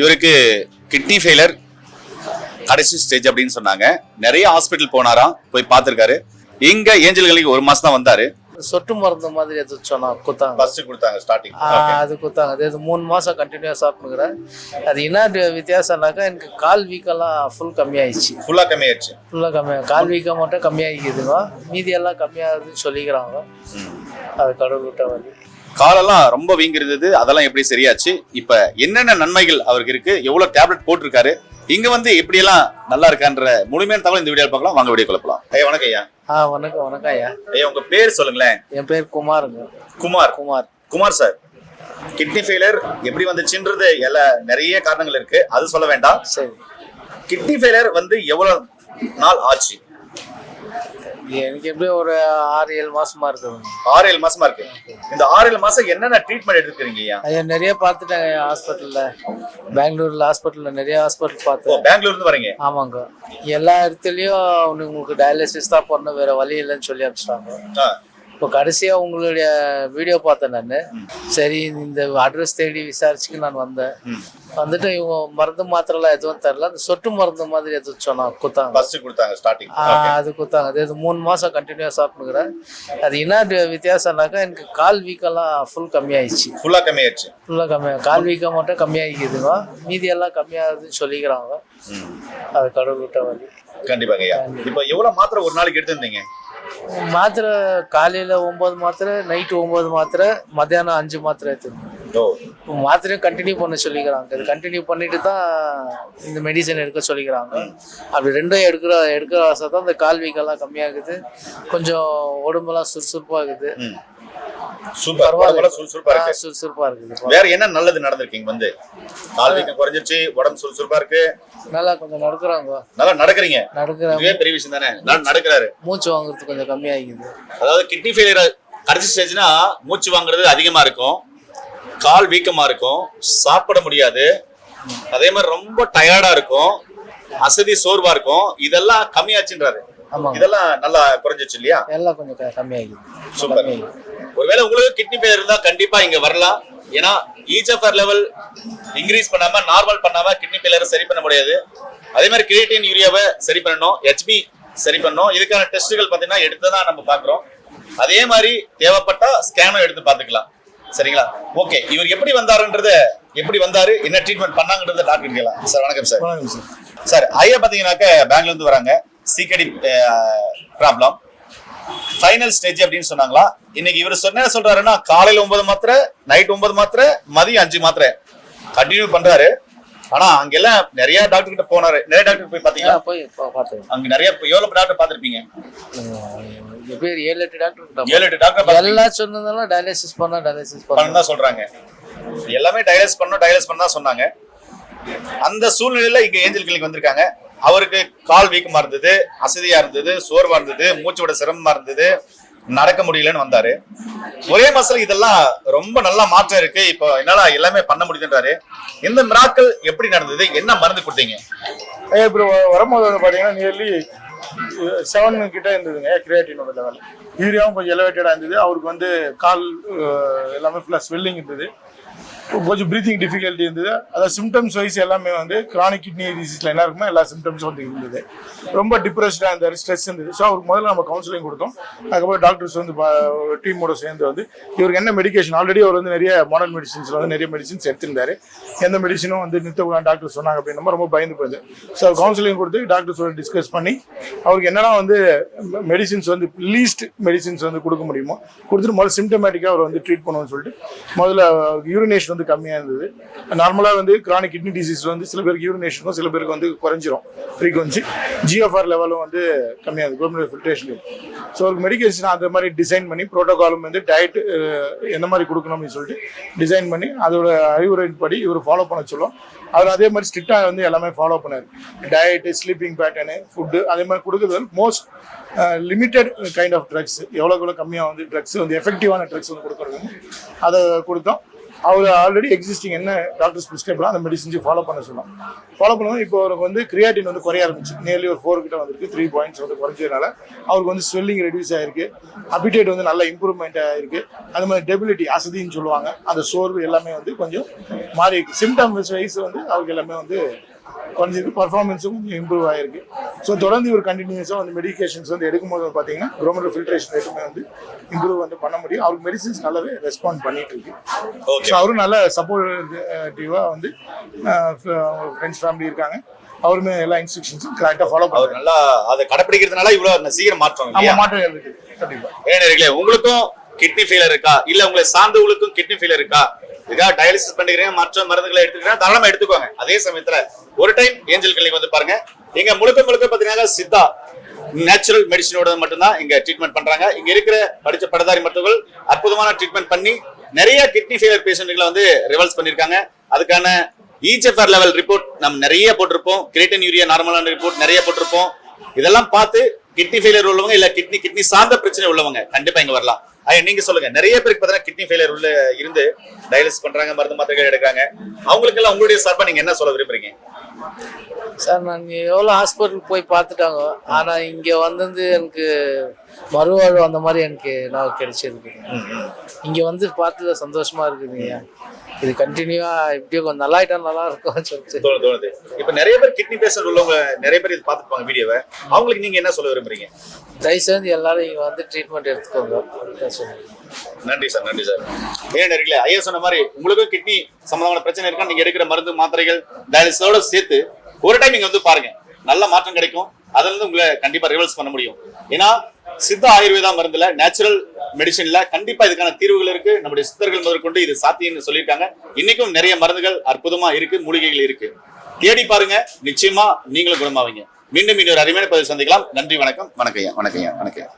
இவருக்கு kidney failure கடைசி stage அப்படின்னு சொன்னாங்க. நிறைய ஹாஸ்பிட்டல் போனாராம் போய் பார்த்திருக்காரு. இங்க ஏஞ்சல் கிளினிக் ஒரு மாசம் தான் வந்தாரு. சொட்டு மருந்து மாதிரி எது சொன்னா குத்தாங்க ஃபர்ஸ்ட் கொடுத்தாங்க ஸ்டார்டிங் அது குத்தாங்க அது இது மூணு மாசம் கண்டினியூஸா சாப்பிட்டுக்கிறேன் அது என்ன வித்தியாசம்னாக்கா எனக்கு கால் வீக்கெல்லாம் ஃபுல் கம்மியாயிடுச்சு. ஃபுல்லா கம்மியாயிருச்சு ஃபுல்லாக கம்மியாக கால் வீக்கம் மட்டும் கம்மியாகிக்குதுங்க மீதி எல்லாம் கம்மியாகுதுன்னு சொல்லிக்கிறாங்க. அது கடவுள் விட்ட வழி. காலெல்லாம் ரொம்ப வீங்கிருந்தது. அதெல்லாம் எப்படி சரியாச்சு? இப்ப என்னென்ன நன்மைகள் அவருக்கு இருக்கு? எவ்வளவு டேப்லெட் போட்டிருக்காரு? இங்க வந்து எப்படி எல்லாம் நல்லா இருக்கான்ற முழுமையான தகவல் இந்த வீடியோ பார்க்கலாம். வாங்க வீடியோ குழப்பலாம் ஐயா வணக்கம் ஐயா. ஆ வணக்கம் வணக்கம் ஐயா. ஐயா உங்க பேர் சொல்லுங்களேன். என் பேர் குமாருங்க Kumar. Kumar. Kumar sir kidney failure எப்படி வந்துச்சுன்றது எல்லா நிறைய காரணங்கள் இருக்கு. அது சொல்ல வேண்டாம். சரி. கிட்னி ஃபெயிலியர் வந்து எவ்வளவு நாள் ஆச்சு? எனக்கு எப்படியும் ஒரு ஆறு ஏழு மாசமா இருக்குதுங்க ஆறு ஏழு மாசமா இருக்கு. இந்த ஆறு ஏழு மாசம் என்னென்ன ட்ரீட்மெண்ட் எடுத்துக்கிறீங்க ஐயா? நிறைய பார்த்துட்டேங்க ஹாஸ்பிட்டலில் பெங்களூர்ல ஹாஸ்பிட்டலில் நிறைய ஹாஸ்பிட்டல் ஓ பார்த்தேன் பெங்களூர்ல இருந்து வரீங்க? ஆமாங்க. எல்லா இடத்துலையும் உங்களுக்கு டயாலிசிஸ் தான் பண்ணணும் வேற வழி இல்லைன்னு சொல்லி அனுப்பிச்சிட்டாங்க. இப்போ கடைசியா உங்களுடைய வீடியோ பார்த்தேன் நான். சரி இந்த அட்ரஸ் தேடி விசாரிச்சுக்கு நான் வந்தேன். வந்துட்டு இவங்க மருந்து மாத்திரைலாம் எதுவும் தரல. அந்த சொட்டு மருந்து மாதிரி எதுவும் சொன்னாங்க குத்தாங்க ஃபர்ஸ்ட் கொடுத்தாங்க ஸ்டார்டிங் அது குத்தாங்க அது மூணு மாசம் கண்டினியூஸா சாப்பிட்டுக்கிறேன் அது என்ன வித்தியாசம்னாக்கா எனக்கு கால் வீக்கெல்லாம் ஃபுல் கம்மியாயிடுச்சு. ஃபுல்லா கம்மியாயிருச்சு ஃபுல்லாக கம்மியாக கால் வீக்கம் மட்டும் கம்மியாகிக்குதுங்க மீதி எல்லாம் கம்மியாகுதுன்னு சொல்லிக்கிறாங்க. அது கடவுள் விட்ட வழி. கண்டிப்பாங்க ஐயா. இப்போ எவ்வளவு மாத்திரை ஒரு நாளைக்கு எடுத்திருந்தீங்க? மாத்திரை காலையில் ஒம்பது மாத்திரை நைட்டு ஒம்பது மாத்திரை மத்தியானம் அஞ்சு மாத்திரை எடுத்துக்கணும் மாத்திரையும் கண்டினியூ பண்ண சொல்லிக்கிறாங்க இது கண்டினியூ பண்ணிட்டு தான் இந்த மெடிசன் எடுக்க சொல்லிக்கிறாங்க அப்படி ரெண்டும் எடுக்கிற எடுக்கிற ஆசை தான் இந்த கால் வீக்கெல்லாம் கம்மியாகுது கொஞ்சம் உடம்பெல்லாம் சுறுசுறுப்பாகுது ம். சூப்பர். உடம்பெல்லாம் சுறுசுறுப்பா இருக்கு. சுறுசுறுப்பா இருக்குது. வேற என்ன நல்லது நடந்திருக்கீங்க வந்து? கால் வீக்கம் குறைஞ்சிருச்சு உடம்பு சுறுசுறுப்பா இருக்கு. நல்லா கொஞ்சம் நடக்கிறாங்க நல்லா நடக்கிறீங்க. நடக்கிற இதுவே பெரிய விஷயம் தானே? நடக்கிறாரு. மூச்சு வாங்குறது கொஞ்சம் கம்மியாகிக்குது. அதாவது கிட்னி ஃபெயிலியர் கடைசி ஸ்டேஜ்னா மூச்சு வாங்குறது அதிகமா இருக்கும். கால் வீக்கமா இருக்கும். சாப்பிட முடியாது. அதே மாதிரி ரொம்ப டயர்டா இருக்கும். அசதி சோர்வா இருக்கும். இதெல்லாம் கம்மியாச்சுன்றாரு. இதெல்லாம் நல்லா குறைஞ்சிச்சு இல்லையா? எல்லாம் கொஞ்சம் க- கம்மியாகிக்குது சூப்பர். ஒருவேளை உங்களுக்கு கிட்னி ஃபெயிலியர் இருந்தா கண்டிப்பா இங்க வரலாம். ஏன்னா ஈஜிஎஃப்ஆர் லெவல் இன்க்ரீஸ் பண்ணாம நார்மல் பண்ணாம கிட்னி ஃபெயிலியர் சரி பண்ண முடியாது. அதே மாதிரி கிரியேட்டின் யூரியாவை சரி பண்ணணும். ஹெச்பி சரி பண்ணணும். இதுக்கான டெஸ்ட்டுகள் பார்த்தீங்கன்னா எடுத்து தான் நம்ம பார்க்குறோம் அதே மாதிரி தேவைப்பட்டா ஸ்கேனும் எடுத்து பார்த்துக்கலாம் சரிங்களா? ஓகே இவர் எப்படி வந்தாருன்றத எப்படி வந்தாரு என்ன ட்ரீட்மெண்ட் பண்ணாங்கன்றத டாக்டர் கேட்கலாம். சார் வணக்கம் சார். வணக்கம் சார். சார் ஐயா பார்த்தீங்கன்னாக்க பெங்களூர்ல இருந்து வராங்க. சீக்கடி ப்ராப்ளம் ஃபைனல் ஸ்டேஜ் அப்படின்னு சொன்னாங்களா? இன்னைக்கு இவர் சொன்ன சொல்றாருன்னா காலையில ஒன்பது மாத்திரை நைட் ஒன்பது மாத்திரை மதியம் அஞ்சு மாத்திரை. கண்டினியூ பண்றாரு. ஆனா அங்கெல்லாம் நிறைய டாக்டர் கிட்ட போனாரு. நிறைய டாக்டர் போய் பாத்தீங்களா போய் பா- பார்த்தேன். அங்க நிறைய எவ்வளவு டாக்டர் பாத்திருப்பீங்க பேர் ஏழு எட்டு டாக்டர் ஏழு எட்டு டாக்டர் எல்லாம் சொன்னதெல்லாம் டயாலிசிஸ் பண்ணா டயாலிசிஸ் பண்ணா. சொல்றாங்க. எல்லாமே டயலைஸ் பண்ணணும் டயலைஸ் பண்ண சொன்னாங்க. அந்த சூழ்நிலையில இங்க ஏஞ்சல் கிளினிக் வந்திருக்காங்க. அவருக்கு கால் வீக்கமா இருந்தது அசதியா இருந்தது சோர்வா இருந்தது மூச்சு விட சிரமமா இருந்தது நடக்க முடியலன்னு வந்தாரு. ஒரே மாசத்துல இதெல்லாம் ரொம்ப நல்லா மாற்றம் இருக்கு. இப்போ என்னால எல்லாமே பண்ண முடியுதுன்றாரு. இந்த மிராக்கள் எப்படி நடந்தது? என்ன மருந்து கொடுத்தீங்க? இப்போ வரும்போது வந்து பார்த்தீங்கன்னா நியர்லி செவன் கிட்ட இருந்ததுங்க கிரியாட்டினோட லெவல் யூரியாவும் கொஞ்சம் எலவேட்டடாக இருந்தது. அவருக்கு வந்து கால் எல்லாமே ஃபுல்லாக ஸ்வெல்லிங் இருந்தது. கொஞ்சம் ப்ரீத்திங் டிஃபிகல்ட்டி இருந்தது. அதாவது சிம்டம்ஸ் வைஸ் எல்லாமே வந்து கிரானிக் கிட்னி டிசீஸில் என்ன இருக்குமோ எல்லா சிம்டம்ஸும் வந்து இருந்தது. ரொம்ப டிப்ரெஸ்டாக இருந்தார் ஸ்ட்ரெஸ் இருந்தது. ஸோ அவருக்கு முதல்ல நம்ம கவுன்சிலிங் கொடுத்தோம். அதுக்கப்புறம் டாக்டர்ஸ் வந்து டீமோட சேர்ந்து வந்து இவருக்கு என்ன மெடிகேஷன் ஆல்ரெடி அவர் வந்து நிறைய மாடர்ன் மெடிசின்ஸில் வந்து நிறைய மெடிசின்ஸ் எடுத்திருந்தார். எந்த மெடிசனும் வந்து நிறுத்தக்கூடாது டாக்டர் சொன்னாங்க அப்படின்னா ரொம்ப பயந்து போயிருது ஸோ கவுன்சிலிங் கொடுத்து டாக்டர்ஸோட டிஸ்கஸ் பண்ணி அவருக்கு என்னென்னா வந்து மெடிசின்ஸ் வந்து லீஸ்ட் மெடிசின்ஸ் வந்து கொடுக்க முடியுமோ கொடுத்துட்டு முதல்ல சிம்டமேட்டிக்காக அவர் வந்து ட்ரீட் பண்ணுவோம்னு சொல்லிட்டு முதல்ல யூரினேஷன் வந்து கம்மியாக இருந்தது. நார்மலாக வந்து கிரானிக் கிட்னி டிசீஸ் வந்து சில பேருக்கு யூரினேஷனும் சில பேருக்கு வந்து குறைஞ்சிரும். ஃப்ரீக்வன்சி ஜிஎஃப்ஆர் லெவலும் வந்து கம்மியாக இருக்குது குளோபல் ஃபில்ட்ரேஷன் ஸோ ஒரு மெடிக்கேஷன் அந்த மாதிரி டிசைன் பண்ணி ப்ரோட்டோகாலும் வந்து டயட் எந்த மாதிரி கொடுக்கணும் அப்படின்னு சொல்லிட்டு டிசைன் பண்ணி அதோட அறிவுரைப்படி இவர் ஃபாலோ பண்ண சொல்லும். அவர் அதே மாதிரி ஸ்ட்ரிக்டாக வந்து எல்லாமே ஃபாலோ பண்ணார். டயட்டு ஸ்லீப்பிங் பேட்டர்னு ஃபுட்டு அதே மாதிரி கொடுக்குறது most limited kind of drugs எவ்வளோக்கு எவ்வளோ கம்மியாக வந்து ட்ரக்ஸ் வந்து எஃபெக்டிவான ட்ரக்ஸ் வந்து கொடுக்குறது அதை கொடுத்தோம். அவர் ஆல்ரெடி எக்ஸிஸ்டிங் என்ன டாக்டர்ஸ் ப்ரிஸ்கிரைப்லாம் அந்த மெடிசன்ஸை ஃபாலோ பண்ண சொன்னோம் ஃபாலோ பண்ணுவோம் இப்போ அவருக்கு வந்து கிரியாட்டின் வந்து குறைய ஆரம்பிச்சு. நியர்லி ஒரு ஃபோர் கிட்ட வந்துருக்கு. த்ரீ பாயிண்ட்ஸ் வந்து குறைஞ்சதுனால அவருக்கு வந்து ஸ்வெல்லிங் ரெடியூஸ் ஆயிருக்கு. அபிடேட் வந்து நல்ல இம்ப்ரூவ்மெண்ட் ஆயிருக்கு. அது மாதிரி டெபிலிட்டி அசதின்னு சொல்லுவாங்க. அந்த சோர்வு எல்லாமே வந்து கொஞ்சம் மாறி இருக்கு சிம்டம்ஸ் வைஸ் வந்து அவருக்கு எல்லாமே வந்து குறைஞ்சிருக்கு பர்ஃபார்மன்ஸும் கொஞ்சம் இம்ப்ரூவ் ஆயிருக்கு. ஸோ தொடர்ந்து இவர் கண்டினியூஸாக வந்து மெடிகேஷன்ஸ் வந்து எடுக்கும்போது வந்து பார்த்தீங்கன்னா குரோமோட்டர் ஃபில்ட்ரேஷன் ரேட்டுமே வந்து இம்ப்ரூவ் வந்து பண்ண முடியும். அவருக்கு மெடிசின்ஸ் நல்லாவே ரெஸ்பாண்ட் பண்ணிட்டு இருக்கு. ஸோ அவரும் நல்ல சப்போர்ட்டிவாக வந்து ஃப்ரெண்ட்ஸ் ஃபேமிலி இருக்காங்க. அவருமே எல்லா இன்ஸ்ட்ரக்ஷன்ஸும் கரெக்டாக ஃபாலோ பண்ணுறாங்க நல்லா அதை கடைப்பிடிக்கிறதுனால இவ்வளவு சீக்கிரம் மாற்றம் மாற்றம் இருக்கு கண்டிப்பாக ஏனே உங்களுக்கும் கிட்னி ஃபெயிலியர் இருக்கா? இல்ல உங்களை சார்ந்தவங்களுக்கும் கிட்னி ஃபெயிலியர் இருக்கா? இதுக்காக டயாலிசிஸ் பண்ணிக்கிறீங்க மற்ற மருந்துகளை எடுத்துக்கிறீங்க தாராளமா எடுத்துக்கோங்க. அதே சமயத்துல ஒரு டைம் ஏஞ்சல் கிளினிக் வந்து பாருங்க. இங்க முழுக்க முழுக்க பாத்தீங்கன்னா சித்தா நேச்சுரல் மெடிசினோட மட்டும்தான் இங்க ட்ரீட்மெண்ட் பண்றாங்க. இங்க இருக்கிற படிச்ச படதாரி மருத்துவர்கள் அற்புதமான ட்ரீட்மெண்ட் பண்ணி நிறைய கிட்னி ஃபெயிலியர் பேஷண்ட்களை வந்து ரிவல்ஸ் பண்ணிருக்காங்க அதுக்கான இஜிஎஃப்ஆர் லெவல் ரிப்போர்ட் நம்ம நிறைய போட்டிருப்போம். கிரேட்டன் யூரியா நார்மலான ரிப்போர்ட் நிறைய போட்டிருப்போம். இதெல்லாம் பார்த்து கிட்னி ஃபெயிலியர் உள்ளவங்க இல்ல கிட்னி கிட்னி சார்ந்த பிரச்சனை உள்ளவங்க கண்டிப்பா இங்க வரலாம். நீங்க சொல்லுங்க. நிறைய பேருக்கு பார்த்தீங்கன்னா கிட்னி ஃபெயிலியர் உள்ள இருந்து டயாலிசிஸ் பண்றாங்க மருந்து மாத்திரைகள் எடுக்கிறாங்க. அவங்களுக்கெல்லாம் உங்களுடைய சார்பா நீங்க என்ன சொல்ல விரும்புறீங்க? சார் நான் எவ்வளோ ஹாஸ்பிட்டல் போய் பார்த்துட்டாங்க. ஆனால் இங்கே வந்தது எனக்கு மறுவாழ்வு அந்த மாதிரி எனக்கு நான் கிடைச்சிருக்கு. இங்கே வந்து பார்த்ததுல சந்தோஷமா இருக்குதுங்க. இது கண்டினியூவாக இப்படியே கொஞ்சம் நல்லா ஆயிட்டா நல்லா இருக்கும்னு சொல்லிட்டு. தோணுது இப்ப நிறைய பேர் கிட்னி பேஷண்ட் உள்ளவங்க நிறைய பேர் இது பார்த்துப்பாங்க வீடியோவை அவங்களுக்கு நீங்க என்ன சொல்ல விரும்புறீங்க? தயவு செஞ்சு எல்லாரும் இங்கே வந்து ட்ரீட்மெண்ட் எடுத்துக்கோங்க. சொல்லுவேன் நன்றி சார் நன்றி சார். ஏன் நேர்களே ஐயா சொன்ன மாதிரி உங்களுக்கும் கிட்னி சம்பந்தமான பிரச்சனை இருக்கா? நீங்க எடுக்கிற மருந்து மாத்திரைகள் டயாலிசிஸோட சேர்த்து ஒரு டைம் நீங்க வந்து பாருங்க. நல்ல மாற்றம் கிடைக்கும். அதுல இருந்து உங்களை கண்டிப்பா ரிவல்ஸ் பண்ண முடியும். ஏன்னா சித்த ஆயுர்வேதா மருந்துல நேச்சுரல் மெடிசின்ல கண்டிப்பா இதுக்கான தீர்வுகள் இருக்கு. நம்முடைய சித்தர்கள் முதற்கொண்டு இது சாத்தியம்னு சொல்லியிருக்காங்க. இன்னைக்கும் நிறைய மருந்துகள் அற்புதமா இருக்கு மூலிகைகள் இருக்கு. தேடி பாருங்க. நிச்சயமா நீங்களும் குணமாவீங்க. மீண்டும் இன்னொரு அருமையான பதிவு சந்திக்கலாம். நன்றி வணக்கம். வணக்கம் ஐயா. வணக்கம் ஐயா. வணக்கம்